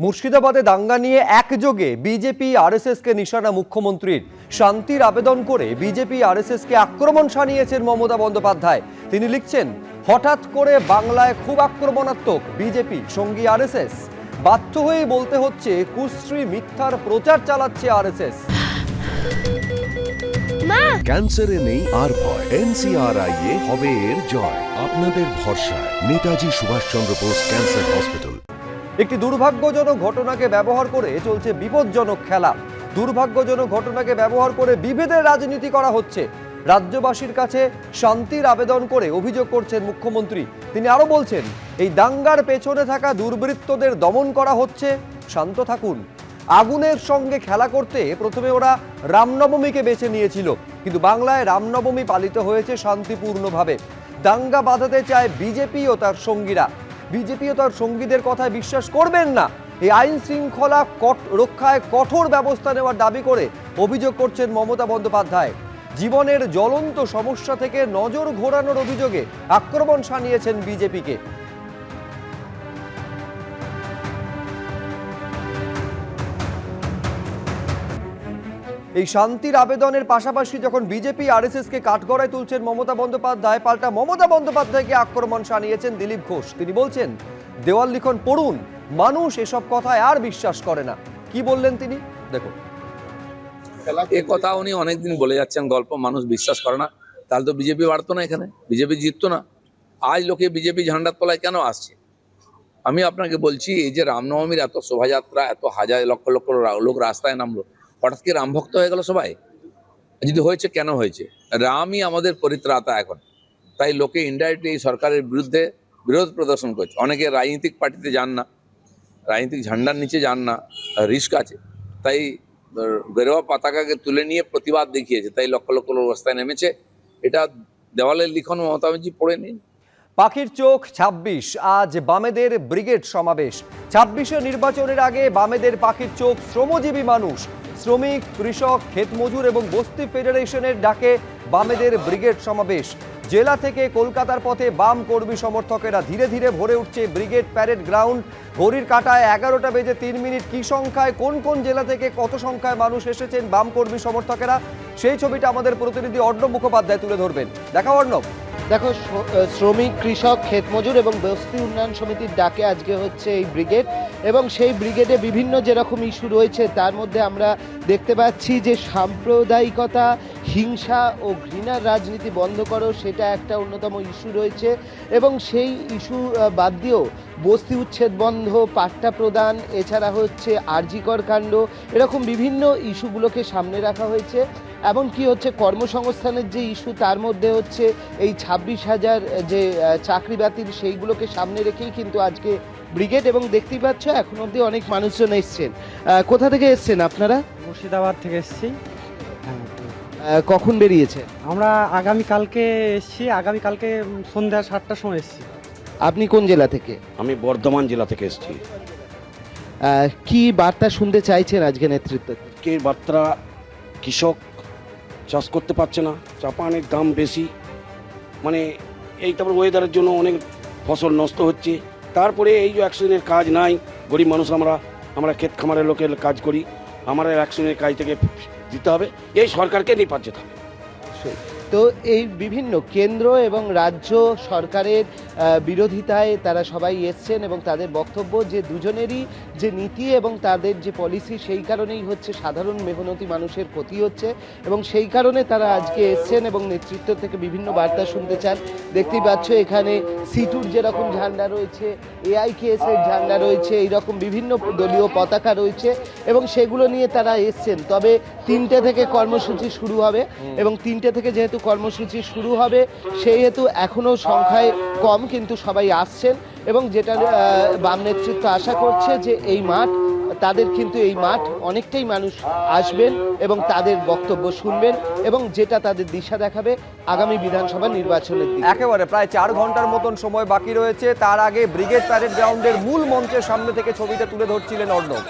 মুর্শিদাবাদে দাঙ্গা নিয়ে একযোগে বিজেপি আরএসএসকে নিশানা মুখ্যমন্ত্রীর। শান্তির আবেদন করে বিজেপি আরএসএসকে আক্রমণ শানিয়েছেন মমতা বন্দ্যোপাধ্যায়। তিনি লিখছেন হঠাৎ করে বাংলায় খুব আক্রমণাত্মক বিজেপি সঙ্গী আরএসএস বাধ্য হয়ে বলতে হচ্ছে কুশ্রী মিথ্যার প্রচার চালাচ্ছে আরএসএস ক্যান্সারে নেই আর ভয়। এনসিআরআই এ হবে এর জয়। আপনাদের ভরসায়। Netaji Subhashchandra Bose cancer hospital. একটি দুর্ভাগ্যজনক ঘটনাকে ব্যবহার করে চলছে বিপজ্জনক খেলা। দুর্ভাগ্যজনক ঘটনাকে ব্যবহার করে বিভেদের রাজনীতি করা হচ্ছে। রাজ্যবাসীর কাছে শান্তির আবেদন করে অভিযোগ করছেন মুখ্যমন্ত্রী। তিনি আরও বলছেন, এই দাঙ্গার পেছনে থাকা দুর্বৃত্তদের দমন করা হচ্ছে। শান্ত থাকুন। আগুনের সঙ্গে খেলা করতে প্রথমে ওরা রামনবমীকে বেছে নিয়েছিল, কিন্তু বাংলায় রামনবমী পালিত হয়েছে শান্তিপূর্ণভাবে। দাঙ্গা বাঁধাতে চায় বিজেপি ও তার সঙ্গীরা। বিজেপি ও তার সঙ্গীদের কথায় বিশ্বাস করবেন না। এই আইন শৃঙ্খলা রক্ষায় কঠোর ব্যবস্থা নেওয়ার দাবি করে অভিযোগ করছেন মমতা বন্দ্যোপাধ্যায়। জীবনের জ্বলন্ত সমস্যা থেকে নজর ঘোরানোর অভিযোগে আক্রমণ সানিয়েছেন বিজেপিকে। এই শান্তির আবেদনের পাশাপাশি যখন বিজেপি আরএসএস কে কাঠগড়ায় তুলছেন মমতা বন্দ্যোপাধ্যায়, পাল্টা মমতা বন্দ্যোপাধ্যায়কে আক্রমণ সানিয়েছেন দিলীপ ঘোষ। তিনি বলছেন, দেওয়াল লিখন পড়ুন, মানুষ এসব কথায় আর বিশ্বাস করে না। কি বললেন তিনি? দেখুন। এ কথা উনি অনেকদিন বলে যাচ্ছেন, গল্প, মানুষ বিশ্বাস করে না। তাহলে তো বিজেপি বাড়তো না এখানে, বিজেপি জিততো না। আজ লোকে বিজেপি ঝান্ডার তলায় কেন আসছে? আমি আপনাকে বলছি, এই যে রামনবমীর এত শোভাযাত্রা, এত হাজার লক্ষ লক্ষ লোক রাস্তায় নামলো হঠাৎ কি রাম ভক্ত হয়ে গেল সবাই? যদি হয়েছে, কেন হয়েছে? রামই আমাদের পরিত্রাতা এখন। তাই লোকে ইনডাইরেক্টলি এই সরকারের বিরুদ্ধে বিরোধ প্রদর্শন করছে। অনেকে রাজনৈতিক পার্টিতে যান না, রাজনৈতিক ঝান্ডার নিচে যান না, রিস্ক আছে। তাই গেরুয়া পতাকাকে তুলে নিয়ে প্রতিবাদ দেখিয়েছে। তাই লক্ষ লক্ষ লোক রাস্তায় নেমেছে। এটা দেওয়ালের লিখন মমতা ব্যানার্জি পড়ে নিন। পাখির চোখ ২৬ আজ বামেদের ব্রিগেড সমাবেশ। ছাব্বিশে নির্বাচনের আগে বামেদের পাখির চোখ শ্রমজীবী মানুষ। শ্রমিক, কৃষক, ক্ষেতমজুর এবং বস্তি ফেডারেশনের ডাকে বামেদের ব্রিগেড সমাবেশ। জেলা থেকে কলকাতার পথে বাম কর্মী সমর্থকেরা ধীরে ধীরে ভরে উঠছে ব্রিগেড প্যারেড গ্রাউন্ড। ঘড়ির কাটায় এগারোটা বেজে তিন মিনিট কি সংখ্যায়, কোন কোন জেলা থেকে কত সংখ্যায় মানুষ এসেছেন বাম কর্মী সমর্থকেরা, সেই ছবিটা আমাদের প্রতিনিধি অর্ণব মুখোপাধ্যায় তুলে ধরবেন। দেখা অর্ণব। দেখো শ্রমিক, কৃষক, ক্ষেতমজুর এবং বস্তি উন্নয়ন সমিতির ডাকে আজকে হচ্ছে এই ব্রিগেড। এবং সেই ব্রিগেডে বিভিন্ন যেরকম ইস্যু রয়েছে, তার মধ্যে আমরা দেখতে পাচ্ছি যে সাম্প্রদায়িকতা, হিংসা ও ঘৃণার রাজনীতি বন্ধ করো, সেটা একটা অন্যতম ইস্যু রয়েছে। এবং সেই ইস্যু বাদ দিয়েও বস্তি উচ্ছেদ বন্ধ, পাট্টা প্রদান, এছাড়া হচ্ছে আরজিকর কাণ্ড, এরকম বিভিন্ন ইস্যুগুলোকে সামনে রাখা হয়েছে। এমনকি হচ্ছে কর্মসংস্থানের যে ইস্যু তার মধ্যে হচ্ছে এই ছাব্বিশ হাজার যে চাকরি বাতিল সেইগুলোকে সামনে রেখেই কিন্তু আজকে ব্রিগেড এবং দেখতেই পাচ্ছ এখন অবধি অনেক মানুষজন এসছেন। কোথা থেকে এসছেন আপনারা? মুর্শিদাবাদ থেকে এসেছি। হ্যাঁ। কখন বেরিয়েছে আমরা আগামী কালকে এসেছি আগামী কালকে সন্ধ্যা সাতটার সময় এসেছি। আপনি কোন জেলা থেকে? আমি বর্ধমান জেলা থেকে এসছি। কি বার্তা শুনতে চাইছেন আজকে নেতৃত্ব? কে বার্তা? কৃষক চাষ করতে পারছে না চাপানের দাম বেশি। মানে এই তারপর ওয়েদারের জন্য অনেক ফসল নষ্ট হচ্ছে। তারপরে এই যে অ্যাক্সিডেন্টের কাজ নাই, গরিব মানুষ আমরা আমরা ক্ষেত খামারের লোকের কাজ করি। আমার অ্যাক্সিডেন্টের কাজ থেকে দিতে হবে। এই সরকারকে নিয়ে পাচ্ছে তো এই বিভিন্ন কেন্দ্র এবং রাজ্য সরকারের বিরোধিতায় তারা সবাই এসছেন এবং তাদের বক্তব্য যে দুজনেরই যে নীতি এবং তাদের যে পলিসি সেই কারণেই হচ্ছে সাধারণ মেহনতি মানুষের ক্ষতি হচ্ছে এবং সেই কারণে তারা আজকে এসছেন এবং নেতৃত্ব থেকে বিভিন্ন বার্তা শুনতে চান। দেখতেই পাচ্ছ এখানে সিটুর যেরকম ঝান্ডা রয়েছে এআইকেএস এর ঝান্ডা রয়েছে এইরকম বিভিন্ন দলীয় পতাকা রয়েছে এবং সেগুলো নিয়ে তারা এসছেন। তবে তিনটে থেকে কর্মসূচি শুরু হবে এবং তিনটে থেকে যেহেতু কর্মসূচি শুরু হবে, সেহেতু এখনও সংখ্যায় কম কিন্তু সবাই আসছেন এবং যেটা বাম নেতৃত্ব আশা করছে যে এই মাঠ, তাদের কিন্তু এই মাঠ অনেকটাই মানুষ আসবেন এবং তাদের বক্তব্য শুনবেন এবং যেটা তাদের দিশা দেখাবে আগামী বিধানসভা নির্বাচনের দিকে। একেবারে প্রায় চার ঘণ্টার মতন সময় বাকি রয়েছে। তার আগে ব্রিগেড প্যারেড গ্রাউন্ডের মূল মঞ্চের সামনে থেকে ছবিটা তুলে ধরছিলেন অর্ণব।